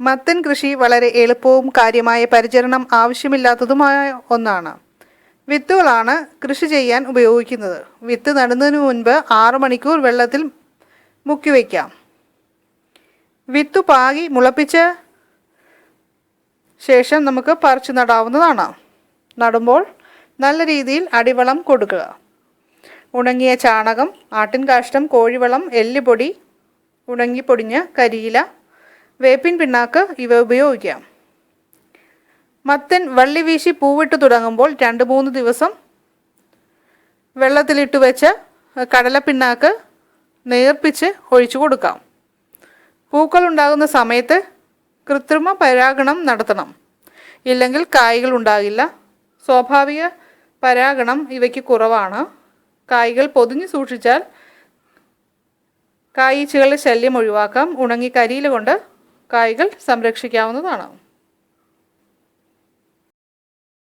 മത്തൻ കൃഷി വളരെ എളുപ്പവും കാര്യമായ പരിചരണം ആവശ്യമില്ലാത്തതുമായ ഒന്നാണ്. വിത്തുകളാണ് കൃഷി ചെയ്യാൻ ഉപയോഗിക്കുന്നത്. വിത്ത് നടുന്നതിന് മുൻപ് ആറു മണിക്കൂർ വെള്ളത്തിൽ മുക്കി വയ്ക്കാം. വിത്തു പാകി മുളപ്പിച്ച ശേഷം നമുക്ക് പറിച്ചു നടാവുന്നതാണ്. നടുമ്പോൾ നല്ല രീതിയിൽ അടിവളം കൊടുക്കുക. ഉണങ്ങിയ ചാണകം ആട്ടിൻകാഷ്ടം കോഴിവളം എല്ലുപൊടി ഉണങ്ങിപ്പൊടിഞ്ഞ കരിയില വേപ്പിൻ പിണ്ണാക്ക് ഇവ ഉപയോഗിക്കാം. മത്തൻ വള്ളി വീശി പൂവിട്ട് തുടങ്ങുമ്പോൾ രണ്ട് മൂന്ന് ദിവസം വെള്ളത്തിലിട്ട് വെച്ച് കടലപ്പിണ്ണാക്ക് നേർപ്പിച്ച് ഒഴിച്ചു കൊടുക്കാം. പൂക്കൾ ഉണ്ടാകുന്ന സമയത്ത് കൃത്രിമ പരാഗണം നടത്തണം. ഇല്ലെങ്കിൽ കായ്കൾ ഉണ്ടാകില്ല. സ്വാഭാവിക പരാഗണം ഇവയ്ക്ക് കുറവാണ്. കായ്കൾ പൊതിഞ്ഞു സൂക്ഷിച്ചാൽ കായീച്ചകളുടെ ശല്യം ഒഴിവാക്കാം. ഉണങ്ങി കരിയില കൊണ്ട് കായ്കൾ സംരക്ഷിക്കാവുന്നതാണ്.